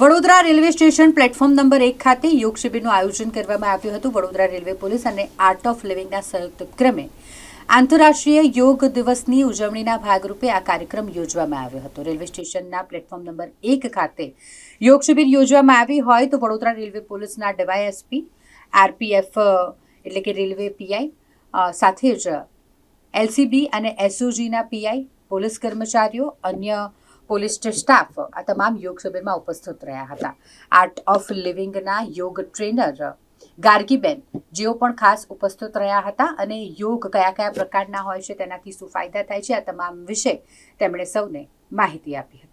Vadodara railway station platform number એક ખાતે યોગ શિબિરનું આયોજન કરવામાં આવ્યું હતું. વડોદરા રેલવે પોલીસ અને આર્ટ ઓફ લિવિંગના સંયુક્ત ઉપક્રમે આંતરરાષ્ટ્રીય યોગ દિવસની ઉજવણીના ભાગરૂપે આ કાર્યક્રમ યોજવામાં આવ્યો હતો. રેલવે સ્ટેશનના પ્લેટફોર્મ નંબર એક ખાતે યોગ શિબિર યોજવામાં આવી હોય તો વડોદરા રેલવે પોલીસના ડીવાયએસપી, આરપીએફ એટલે કે રેલવે પીઆઈ સાથે જ એલસીબી અને એસઓજીના પીઆઈ પોલીસ કર્મચારીઓ, અન્ય પોલીસ સ્ટાફ આ તમામ યોગ શિબિરમાં ઉપસ્થિત રહ્યા હતા. આર્ટ ઓફ લિવિંગના યોગ ટ્રેનર ગાર્ગીબેન જેઓ પણ ખાસ ઉપસ્થિત રહ્યા હતા અને યોગ કયા કયા પ્રકારના હોય છે, તેનાથી શું ફાયદા થાય છે, આ તમામ વિશે તેમણે સૌને માહિતી આપી હતી.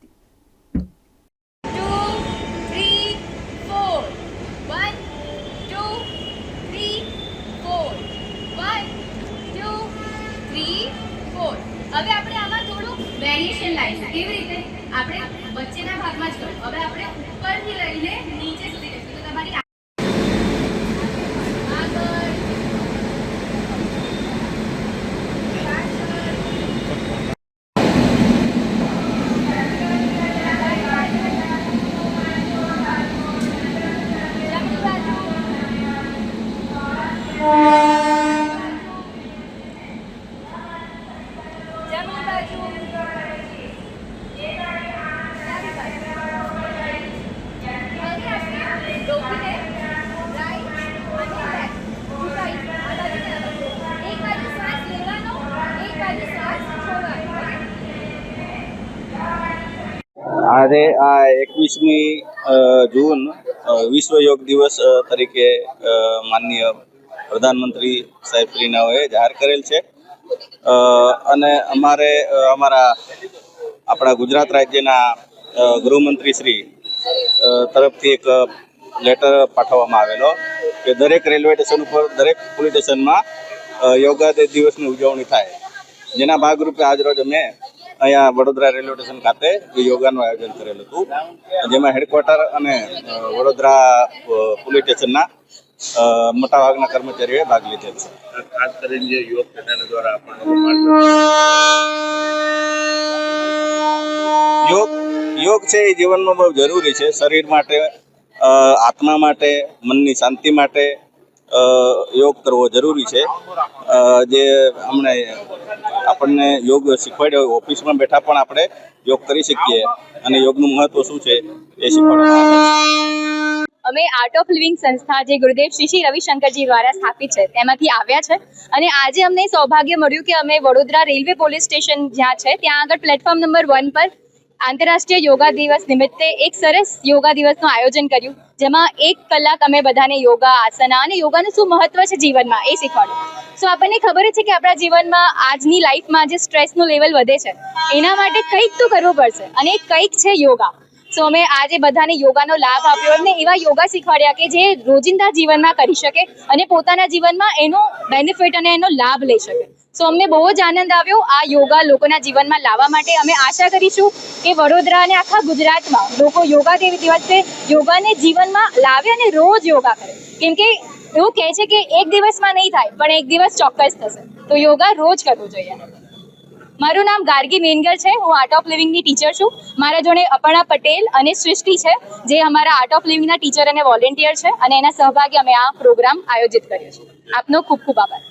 વેરિએશન લાવીશું કેવી રીતે? આપણે વચ્ચેના ભાગમાં જ કરવું હવે આપણે ઉપરથી લઈને નીચે સુધી જઈશું. તો તમારી આજે આ એકવીસમી જૂન વિશ્વ યોગ દિવસ તરીકે માનનીય પ્રધાનમંત્રી સાહેબ જાહેર કરેલ છે. અને અમારે અમારા આપણા ગુજરાત રાજ્યના ગૃહમંત્રી શ્રી તરફથી એક લેટર પાઠવવામાં આવેલો કે દરેક રેલવે સ્ટેશન ઉપર, દરેક પોલીસ સ્ટેશનમાં યોગા દિવસની ઉજવણી થાય. જેના ભાગરૂપે આજરોજ અમે અહીંયા વડોદરા રેલવે સ્ટેશન ખાતે યોગાનું આયોજન કરેલું હતું. જેમાં હેડક્વાર્ટર અને વડોદરા પોલીસ સ્ટેશનના અ, મોટાભાગના કર્મચારીઓએ ભાગ લીધેલ છે. ખાસ કરીને જે યોગ દ્વારા યોગ યોગ છે એ જીવનમાં બહુ જરૂરી છે. શરીર માટે આત્મા માટે મનની શાંતિ માટે યોગ કરવો જરૂરી છે. જે હમણે આપણને યોગ શીખવાડ્યો હોય, ઓફિસમાં બેઠા પણ આપણે યોગ કરી શકીએ. અને યોગનું મહત્વ શું છે, એ અમે આર્ટ ઓફ લિવિંગ સંસ્થા જે ગુરુદેવ શ્રી શ્રી રવિશંકરજી દ્વારા સ્થાપિત છે, તેમાંથી આવ્યા છે. અને આજે અમને સૌભાગ્ય મળ્યું કે અમે વડોદરા રેલવે પોલીસ સ્ટેશન જ્યાં છે, ત્યાં આગળ પ્લેટફોર્મ નંબર વન પર આંતરરાષ્ટ્રીય યોગા દિવસ નિમિત્તે એક સરસ યોગા દિવસનું આયોજન કર્યું. જેમાં એક કલાક અમે બધાને યોગા આસના અને યોગાનું શું મહત્વ છે જીવનમાં એ શીખવાડ્યું. સો આપણને ખબર છે કે આપણા જીવનમાં આજની લાઈફમાં જે સ્ટ્રેસનું લેવલ વધે છે, એના માટે કંઈક તો કરવું પડશે અને એ કંઈક છે યોગા. સો અમે આજે બધાને યોગાનો લાભ આપ્યો અને એવા યોગા શીખવાડ્યા કે જે રોજિંદા જીવનમાં કરી શકે અને પોતાના જીવનમાં એનો બેનિફિટ અને એનો લાભ લઈ શકે. સો અમને બહુ જ આનંદ આવ્યો આ યોગા લોકોના જીવનમાં લાવવા માટે. અમે આશા કરીશું કે વડોદરા અને આખા ગુજરાતમાં લોકો યોગા દેવી દિવસે યોગાને જીવનમાં લાવે અને રોજ યોગા કરે. કેમ કે એવું કહે છે કે એક દિવસમાં નહીં થાય, પણ એક દિવસ ચોક્કસ થશે. તો યોગા રોજ કરવું જોઈએ. મારું નામ ગાર્ગી મેનગર છે. હું આર્ટ ઓફ લિવિંગની ટીચર છું. મારા જોડે અપર્ણા પટેલ અને સૃષ્ટિ છે, જે અમારા આર્ટ ઓફ લિવિંગના ટીચર અને વોલેન્ટિયર છે અને એના સહભાગે અમે આ પ્રોગ્રામ આયોજિત કર્યો છે. આપનો ખૂબ ખૂબ આભાર.